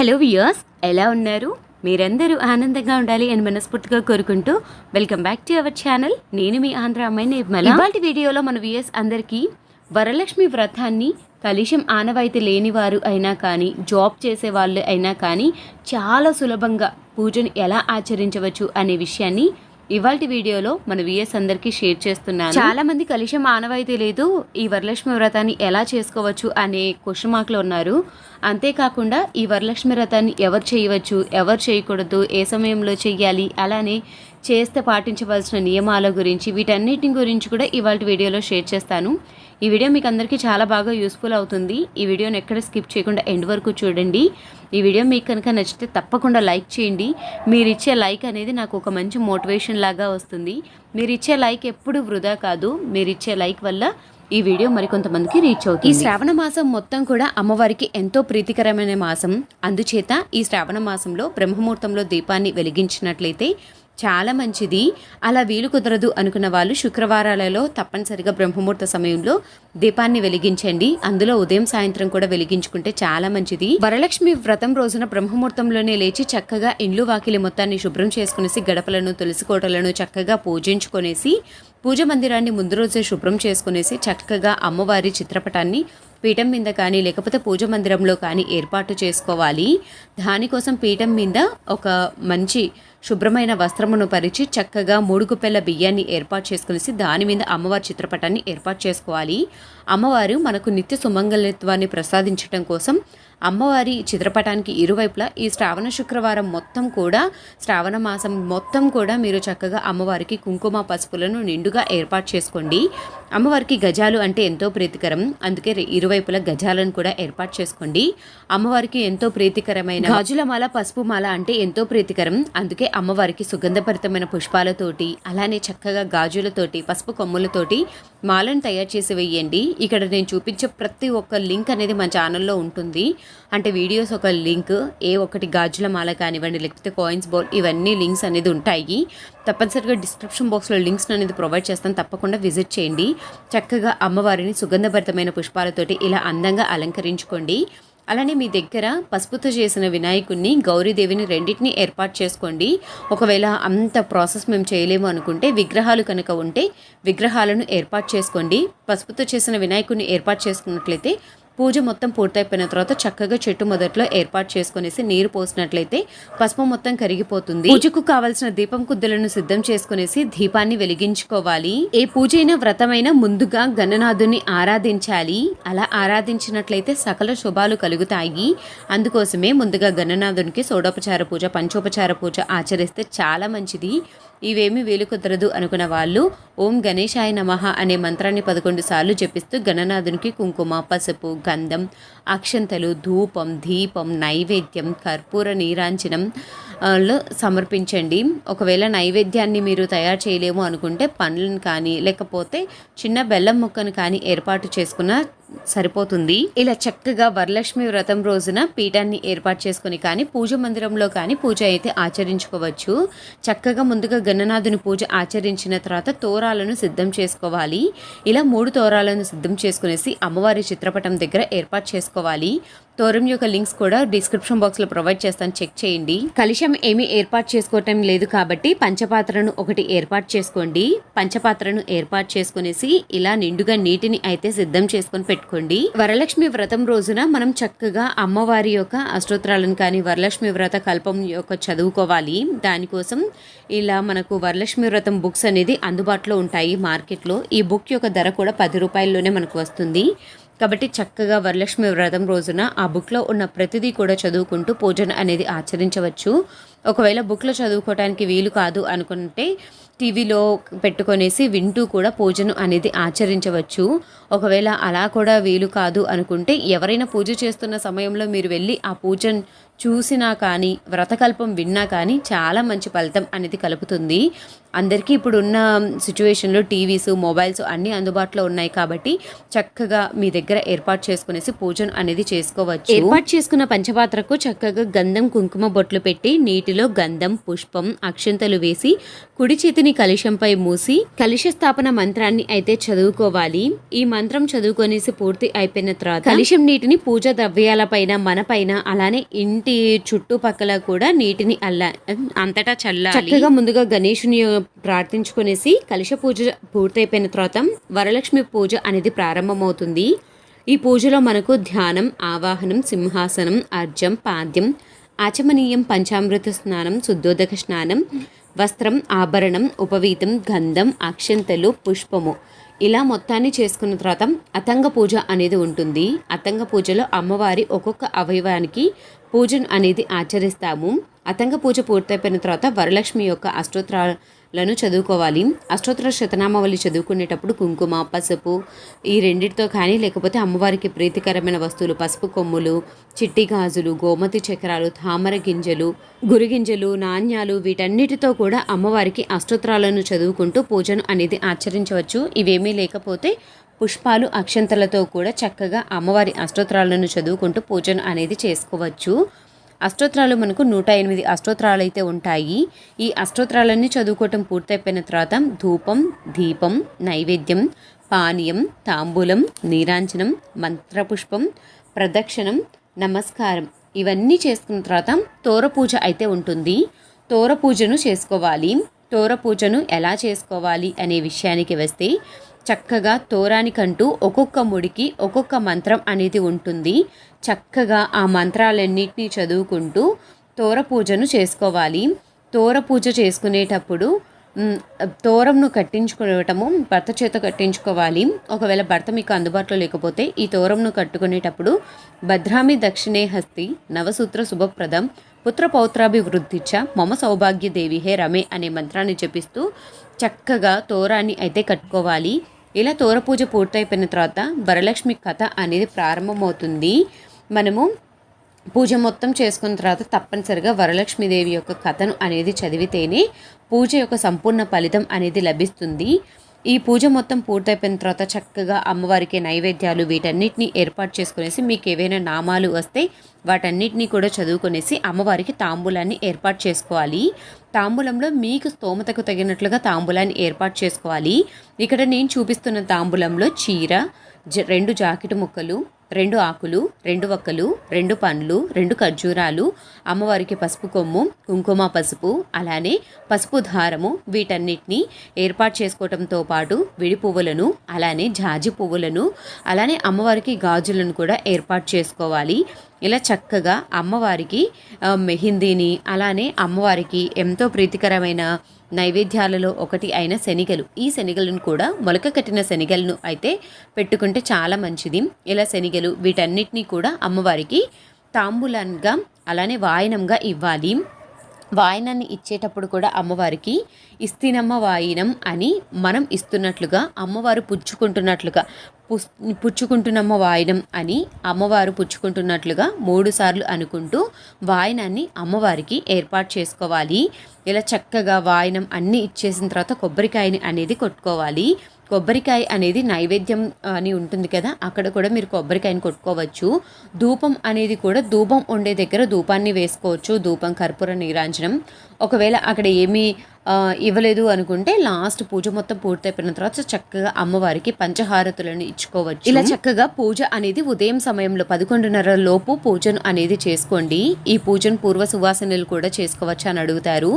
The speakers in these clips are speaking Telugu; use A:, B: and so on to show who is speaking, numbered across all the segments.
A: హలో వియర్స్ ఎలా ఉన్నారు? మీరందరూ ఆనందంగా ఉండాలి అని మనస్ఫూర్తిగా కోరుకుంటూ welcome back to our channel. నేను మీ ఆంధ్ర అమ్మాయిని నిర్మల. వీడియోలో మన వియర్స్ అందరికీ వరలక్ష్మి వ్రతాన్ని కలిశం ఆనవాయితీ లేనివారు అయినా కానీ జాబ్ చేసే వాళ్ళు అయినా కానీ చాలా సులభంగా పూజను ఎలా ఆచరించవచ్చు అనే విషయాన్ని ఇవాళ వీడియోలో మన విఎస్ అందరికీ షేర్ చేస్తున్నాను. చాలా మంది కలిసి ఆనవాయితీ లేదు ఈ వరలక్ష్మి వ్రతాన్ని ఎలా చేసుకోవచ్చు అనే క్వశ్చన్ మార్క్లో ఉన్నారు. అంతేకాకుండా ఈ వరలక్ష్మి వ్రతాన్ని ఎవరు చేయవచ్చు ఎవరు చేయకూడదు ఏ సమయంలో చెయ్యాలి అలానే చేస్తే పాటించవలసిన నియమాల గురించి వీటన్నిటి గురించి కూడా ఇవాళ వీడియోలో షేర్ చేస్తాను. ఈ వీడియో మీకు అందరికీ చాలా బాగా యూస్ఫుల్ అవుతుంది. ఈ వీడియోని ఎక్కడ స్కిప్ చేయకుండా ఎండ్ వరకు చూడండి. ఈ వీడియో మీకు కనుక నచ్చితే తప్పకుండా లైక్ చేయండి. మీరు ఇచ్చే లైక్ అనేది నాకు ఒక మంచి మోటివేషన్ లాగా వస్తుంది. మీరు ఇచ్చే లైక్ ఎప్పుడు వృధా కాదు. మీరు ఇచ్చే లైక్ వల్ల ఈ వీడియో మరికొంతమందికి రీచ్ అవుతుంది. ఈ శ్రావణ మాసం మొత్తం కూడా అమ్మవారికి ఎంతో ప్రీతికరమైన మాసం. అందుచేత ఈ శ్రావణ మాసంలో బ్రహ్మముహూర్తంలో దీపాన్ని వెలిగించినట్లయితే చాలా మంచిది. అలా వీలు కుదరదు అనుకున్న వాళ్ళు శుక్రవారాలలో తప్పనిసరిగా బ్రహ్మముహూర్త సమయంలో దీపాన్ని వెలిగించండి. అందులో ఉదయం సాయంత్రం కూడా వెలిగించుకుంటే చాలా మంచిది. వరలక్ష్మి వ్రతం రోజున బ్రహ్మముహూర్తంలోనే లేచి చక్కగా ఇండ్లు వాకిలి మొత్తాన్ని శుభ్రం చేసుకునేసి గడపలను తులసి కోటలను చక్కగా పూజించుకొనేసి పూజ మందిరాన్ని ముందు రోజే శుభ్రం చేసుకునేసి చక్కగా అమ్మవారి చిత్రపటాన్ని పీఠం మీద కానీ లేకపోతే పూజ మందిరంలో కానీ ఏర్పాటు చేసుకోవాలి. దానికోసం పీఠం మీద ఒక మంచి శుభ్రమైన వస్త్రమును పరిచి చక్కగా మూడుగుపెల్ల బియ్యాన్ని ఏర్పాటు చేసుకునేసి దాని మీద అమ్మవారి చిత్రపటాన్ని ఏర్పాటు చేసుకోవాలి. అమ్మవారు మనకు నిత్య సుమంగళత్వాన్ని ప్రసాదించడం కోసం అమ్మవారి చిత్రపటానికి ఇరువైపులా ఈ శ్రావణ శుక్రవారం మొత్తం కూడా శ్రావణ మాసం మొత్తం కూడా మీరు చక్కగా అమ్మవారికి కుంకుమ పసుపులను నిండుగా ఏర్పాటు చేసుకోండి. అమ్మవారికి గజాలు అంటే ఎంతో ప్రీతికరం. అందుకే ఇరువైపులా గజాలను కూడా ఏర్పాటు చేసుకోండి. అమ్మవారికి ఎంతో ప్రీతికరమైన గాజుల మాల పసుపు మాల అంటే ఎంతో ప్రీతికరం. అందుకే అమ్మవారికి సుగంధభరితమైన పుష్పాలతోటి అలానే చక్కగా గాజులతోటి పసుపు కొమ్ములతోటి మాలను తయారు చేసి వేయండి. ఇక్కడ నేను చూపించే ప్రతి ఒక్క లింక్ అనేది మా ఛానల్లో ఉంటుంది. అంటే వీడియోస్ ఒక లింక్ ఏ ఒక్కటి గాజుల మాల కానివ్వండి లేకపోతే కాయిన్స్ బౌల్ ఇవన్నీ లింక్స్ అనేది ఉంటాయి. తప్పనిసరిగా డిస్క్రిప్షన్ బాక్స్లో లింక్స్ అనేది ప్రొవైడ్ చేస్తాను. తప్పకుండా విజిట్ చేయండి. చక్కగా అమ్మవారిని సుగంధభరితమైన పుష్పాలతోటి ఇలా అందంగా అలంకరించుకోండి. అలానే మీ దగ్గర పసుపుతో చేసిన వినాయకుడిని గౌరీదేవిని రెండింటిని ఏర్పాటు చేసుకోండి. ఒకవేళ అంత ప్రాసెస్ మేము చేయలేము అనుకుంటే విగ్రహాలు కనుక ఉంటే విగ్రహాలను ఏర్పాటు చేసుకోండి. పసుపుతో చేసిన వినాయకుడిని ఏర్పాటు చేసుకున్నట్లయితే పూజ మొత్తం పూర్తయిపోయిన తర్వాత చక్కగా చెట్టు మొదట్లో ఏర్పాటు చేసుకునేసి నీరు పోసినట్లయితే పసుపు మొత్తం కరిగిపోతుంది. పూజకు కావలసిన దీపం కుద్దులను సిద్ధం చేసుకునేసి దీపాన్ని వెలిగించుకోవాలి. ఏ పూజ అయినా వ్రతమైనా ముందుగా గణనాథుని ఆరాధించాలి. అలా ఆరాధించినట్లయితే సకల శుభాలు కలుగుతాయి. అందుకోసమే ముందుగా గణనాథునికి సోడోపచార పూజ పంచోపచార పూజ ఆచరిస్తే చాలా మంచిది. ఇవేమి వీలు కుదరదు అనుకున్న వాళ్ళు ఓం గణేశాయ నమః అనే మంత్రాన్ని పదకొండు సార్లు జపిస్తూ గణనాథునికి కుంకుమ పసుపు గంధం అక్షంతలు ధూపం దీపం నైవేద్యం కర్పూర నీరాంజనం లో సమర్పించండి. ఒకవేళ నైవేద్యాన్ని మీరు తయారు చేయలేము అనుకుంటే పండ్లను కానీ లేకపోతే చిన్న బెల్లం ముక్కను కానీ ఏర్పాటు చేసుకున్న సరిపోతుంది. ఇలా చక్కగా వరలక్ష్మి వ్రతం రోజున పీఠాన్ని ఏర్పాటు చేసుకుని కానీ పూజ మందిరంలో కానీ పూజ అయితే ఆచరించుకోవచ్చు. చక్కగా ముందుగా గణనాథుని పూజ ఆచరించిన తర్వాత తోరాలను సిద్ధం చేసుకోవాలి. ఇలా మూడు తోరాలను సిద్ధం చేసుకునేసి అమ్మవారి చిత్రపటం దగ్గర ఏర్పాటు చేసుకోవాలి. తోరం యొక్క లింక్స్ కూడా డిస్క్రిప్షన్ బాక్స్లో ప్రొవైడ్ చేస్తాను. చెక్ చేయండి. కలిశం ఏమీ ఏర్పాటు చేసుకోవటం లేదు కాబట్టి పంచపాత్రను ఒకటి ఏర్పాటు చేసుకోండి. పంచపాత్రను ఏర్పాటు చేసుకునేసి ఇలా నిండుగా నీటిని అయితే సిద్ధం చేసుకొని పెట్టుకోండి పెట్టుకోండి. వరలక్ష్మి వ్రతం రోజున మనం చక్కగా అమ్మవారి యొక్క అష్టోత్తరాలను కానీ వరలక్ష్మి వ్రత కల్పం యొక్క చదువుకోవాలి. దానికోసం ఇలా మనకు వరలక్ష్మి వ్రతం బుక్స్ అనేది అందుబాటులో ఉంటాయి మార్కెట్లో. ఈ బుక్ యొక్క ధర కూడా పది రూపాయల్లోనే మనకు వస్తుంది. కాబట్టి చక్కగా వరలక్ష్మి వ్రతం రోజున ఆ బుక్లో ఉన్న ప్రతిదీ కూడా చదువుకుంటూ పూజన అనేది ఆచరించవచ్చు. ఒకవేళ బుక్లో చదువుకోవడానికి వీలు కాదు అనుకుంటే టీవీలో పెట్టుకొనేసి వింటూ కూడా పూజను అనేది ఆచరించవచ్చు. ఒకవేళ అలా కూడా వీలు కాదు అనుకుంటే ఎవరైనా పూజ చేస్తున్న సమయంలో మీరు వెళ్ళి ఆ పూజను చూసినా కానీ వ్రతకల్పం విన్నా కానీ చాలా మంచి ఫలితం అనేది కలుగుతుంది అందరికీ ఇప్పుడు ఉన్న సిచ్యువేషన్లో టీవీస్ మొబైల్స్ అన్నీ అందుబాటులో ఉన్నాయి కాబట్టి చక్కగా మీ దగ్గర ఏర్పాటు చేసుకునేసి పూజను అనేది చేసుకోవచ్చు. ఏర్పాటు చేసుకున్న పంచపాత్రకు చక్కగా గంధం కుంకుమ బొట్లు పెట్టి నీటిలో గంధం పుష్పం అక్షంతలు వేసి కుడి చేతిని కలుషంపై మూసి కలుష స్థాపన మంత్రాన్ని అయితే చదువుకోవాలి. ఈ మంత్రం చదువుకొనేసి పూర్తి అయిపోయిన తర్వాత కలుషం నీటిని పూజ ద్రవ్యాల పైన మన పైన అలానే ఇంటి చుట్టుపక్కల కూడా నీటిని అల్ల అంతటా చల్లాలి. చక్కగా ముందుగా గణేషుని ప్రార్థించుకునేసి కలుష పూజ పూర్తయిపోయిన తర్వాత వరలక్ష్మి పూజ అనేది ప్రారంభమవుతుంది. ఈ పూజలో మనకు ధ్యానం ఆవాహనం సింహాసనం అర్జం పాద్యం ఆచమనీయం పంచామృత స్నానం శుద్ధోదక స్నానం వస్త్రం ఆభరణం ఉపవీతం గంధం అక్షంతలు పుష్పము. ఇలా మొత్తాన్ని చేసుకున్న తర్వాత అతంగ పూజ అనేది ఉంటుంది. అతంగ పూజలో అమ్మవారి ఒక్కొక్క అవయవానికి పూజను అనేది ఆచరిస్తాము. అతంగ పూజ పూర్తయిపోయిన తర్వాత వరలక్ష్మి యొక్క లను చదువుకోవాలి. అష్టోత్తర శతనామావళి చదువుకునేటప్పుడు కుంకుమ పసుపు ఈ రెండింటితో కానీ లేకపోతే అమ్మవారికి ప్రీతికరమైన వస్తువులు పసుపు కొమ్ములు చిట్టి గాజులు గోమతి చక్రాలు తామర గింజలు గురిగింజలు నాణ్యాలు వీటన్నిటితో కూడా అమ్మవారికి అష్టోత్తరాలను చదువుకుంటూ పూజను అనేది ఆచరించవచ్చు. ఇవేమీ లేకపోతే పుష్పాలు అక్షంతలతో కూడా చక్కగా అమ్మవారి అష్టోత్తరాలను చదువుకుంటూ పూజను అనేది చేసుకోవచ్చు. అష్టోత్తరాలు మనకు నూట ఎనిమిది అష్టోత్తరాలు అయితే ఉంటాయి. ఈ అష్టోత్తరాలన్నీ చదువుకోవటం పూర్తయిపోయిన తర్వాత ధూపం దీపం నైవేద్యం పానీయం తాంబూలం నీరాంజనం మంత్రపుష్పం ప్రదక్షిణం నమస్కారం ఇవన్నీ చేసుకున్న తర్వాత తోర పూజ అయితే ఉంటుంది. తోర పూజను చేసుకోవాలి. తోర పూజను ఎలా చేసుకోవాలి అనే విషయానికి వస్తే చక్కగా తోరానికంటూ ఒక్కొక్క ముడికి ఒక్కొక్క మంత్రం అనేది ఉంటుంది. చక్కగా ఆ మంత్రాలన్నింటినీ చదువుకుంటూ తోర పూజను చేసుకోవాలి. తోర పూజ చేసుకునేటప్పుడు తోరంను కట్టించుకోవటము భర్త చేత కట్టించుకోవాలి. ఒకవేళ భర్త మీకు అందుబాటులో లేకపోతే ఈ తోరంను కట్టుకునేటప్పుడు భద్రామి దక్షిణే హస్తి నవసూత్ర శుభప్రదం పుత్ర పౌత్రాభివృద్ధిచ్చ మమ సౌభాగ్య దేవి హే రమే అనే మంత్రాన్ని జపిస్తూ చక్కగా తోరాన్ని అయితే కట్టుకోవాలి. ఇలా తోర పూజ పూర్తయిపోయిన తర్వాత వరలక్ష్మి కథ అనేది ప్రారంభమవుతుంది. మనము పూజ మొత్తం చేసుకున్న తర్వాత తప్పనిసరిగా వరలక్ష్మీదేవి యొక్క కథను అనేది చదివితేనే పూజ యొక్క సంపూర్ణ ఫలితం అనేది లభిస్తుంది. ఈ పూజ మొత్తం పూర్తయిపోయిన తర్వాత చక్కగా అమ్మవారికి నైవేద్యాలు వీటన్నిటిని ఏర్పాటు చేసుకునేసి మీకు ఏవైనా నామాలు వస్తే వాటన్నిటిని కూడా చదువుకునేసి అమ్మవారికి తాంబూలాన్ని ఏర్పాటు చేసుకోవాలి. తాంబూలంలో మీకు స్తోమతకు తగినట్లుగా తాంబూలాన్ని ఏర్పాటు చేసుకోవాలి. ఇక్కడ నేను చూపిస్తున్న తాంబూలంలో చీర జ రెండు జాకెట్ ముక్కలు రెండు ఆకులు రెండు వక్కలు రెండు పండ్లు రెండు ఖర్జూరాలు అమ్మవారికి పసుపు కొమ్ము కుంకుమ పసుపు అలానే పసుపు దారము వీటన్నిటిని ఏర్పాటు చేసుకోవటంతో పాటు విడి పువ్వులను అలానే జాజి పువ్వులను అలానే అమ్మవారికి గాజులను కూడా ఏర్పాటు చేసుకోవాలి. ఇలా చక్కగా అమ్మవారికి మెహిందీని అలానే అమ్మవారికి ఎంతో ప్రీతికరమైన నైవేద్యాలలో ఒకటి అయిన శనిగలు. ఈ శనిగలను కూడా మొలక కట్టిన శనిగలను అయితే పెట్టుకుంటే చాలా మంచిది. ఇలా శనిగలు వీటన్నిటినీ కూడా అమ్మవారికి తాంబూలంగా అలానే వాయనంగా ఇవ్వాలి. వాయనాన్ని ఇచ్చేటప్పుడు కూడా అమ్మవారికి ఇస్తినమ్మ వాయినం అని మనం ఇస్తున్నట్లుగా అమ్మవారు పుచ్చుకుంటున్నట్లుగా పుస్ పుచ్చుకుంటున్నమ్మ వాయనం అని అమ్మవారు పుచ్చుకుంటున్నట్లుగా మూడు సార్లు అనుకుంటూ వాయనాన్ని అమ్మవారికి ఏర్పాటు చేసుకోవాలి. ఇలా చక్కగా వాయనం అన్నీ ఇచ్చేసిన తర్వాత కొబ్బరికాయని అనేది కొట్టుకోవాలి. కొబ్బరికాయ అనేది నైవేద్యం అని ఉంటుంది కదా అక్కడ కూడా మీరు కొబ్బరికాయని కొట్టుకోవచ్చు. ధూపం అనేది కూడా ధూపం ఉండే దగ్గర ధూపాన్ని వేసుకోవచ్చు ధూపం కర్పూర నీరాంజనం. ఒకవేళ అక్కడ ఏమీ ఇవ్వలేదు అనుకుంటే లాస్ట్ పూజ మొత్తం పూర్తయిపోయిన తర్వాత చక్కగా అమ్మవారికి పంచహారతులను ఇచ్చుకోవచ్చు. ఇలా చక్కగా పూజ అనేది ఉదయం సమయంలో పదకొండున్నర లోపు పూజను అనేది చేసుకోండి. ఈ పూజను పూర్వ సువాసనలు కూడా చేసుకోవచ్చు అని అడుగుతారు.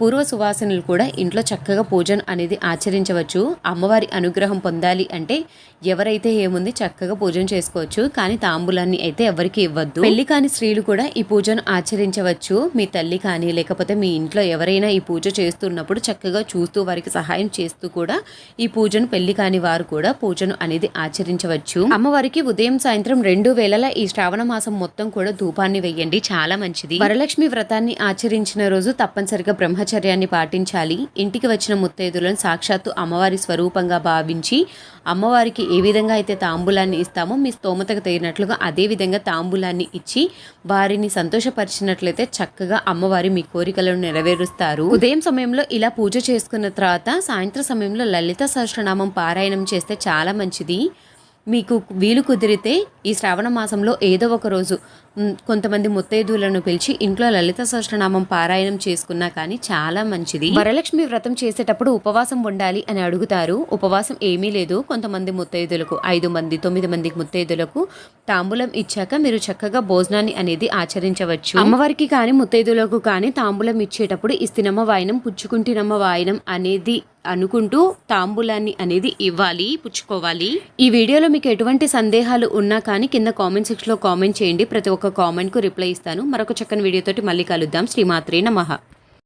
A: పూర్వ సువాసనలు కూడా ఇంట్లో చక్కగా పూజను అనేది ఆచరించవచ్చు. అమ్మవారి అనుగ్రహం పొందాలి అంటే ఎవరైతే ఏముంది చక్కగా పూజను చేసుకోవచ్చు. కానీ తాంబూలాన్ని అయితే ఎవరికి ఇవ్వద్దు. పెళ్ళి కాని స్త్రీలు కూడా ఈ పూజను ఆచరించవచ్చు. మీ తల్లి కానీ లేకపోతే మీ ఇంట్లో ఎవరైనా ఈ పూజ చేస్తూ చేస్తున్నప్పుడు చక్కగా చూస్తూ వారికి సహాయం చేస్తూ కూడా ఈ పూజను పెళ్ళి కాని వారు కూడా పూజను అనేది ఆచరించవచ్చు. అమ్మవారికి ఉదయం సాయంత్రం రెండు వేళల ఈ శ్రావణ మాసం మొత్తం కూడా ధూపాన్ని వేయండి. చాలా మంచిది. వరలక్ష్మి వ్రతాన్ని ఆచరించిన రోజు తప్పనిసరిగా బ్రహ్మచర్యాన్ని పాటించాలి. ఇంటికి వచ్చిన ముత్తైదులను సాక్షాత్తు అమ్మవారి స్వరూపంగా భావించి అమ్మవారికి ఏ విధంగా అయితే తాంబూలాన్ని ఇస్తామో మీ స్తోమతకు తగినట్లుగా అదే విధంగా తాంబూలాన్ని ఇచ్చి వారిని సంతోషపరిచినట్లయితే చక్కగా అమ్మవారి మీ కోరికలను నెరవేరుస్తారు. ఉదయం సమయంలో సమయంలో ఇలా పూజ చేసుకున్న తర్వాత సాయంత్రం సమయంలో లలిత సహస్రనామం పారాయణం చేస్తే చాలా మంచిది. మీకు వీలు కుదిరితే ఈ శ్రావణ మాసంలో ఏదో ఒక రోజు కొంతమంది ముత్తైదువులను పిలిచి ఇంట్లో లలిత సహస్రనామం పారాయణం చేసుకున్నా కానీ చాలా మంచిది. వరలక్ష్మి వ్రతం చేసేటప్పుడు ఉపవాసం ఉండాలి అని అడుగుతారు. ఉపవాసం ఏమీ లేదు. కొంతమంది ముత్తైదులకు ఐదు మంది తొమ్మిది మంది ముత్తైదులకు తాంబూలం ఇచ్చాక మీరు చక్కగా భోజనాన్ని అనేది ఆచరించవచ్చు. అమ్మవారికి కానీ ముత్తైదులకు కానీ తాంబూలం ఇచ్చేటప్పుడు ఇస్తినమ్మ వాయనం పుచ్చుకుంటినమ్మ వాయనం అనేది అనుకుంటూ తాంబూలాన్ని అనేది ఇవ్వాలి పుచ్చుకోవాలి. ఈ వీడియోలో మీకు ఎటువంటి సందేహాలు ఉన్నా కానీ కింద కామెంట్ సెక్షన్లో కామెంట్ చేయండి. ప్రతి ఒక్క కామెంట్కు రిప్లై ఇస్తాను. మరొక చక్కని వీడియోతోటి మళ్ళీ కలుద్దాం. శ్రీమాత్రి నమః.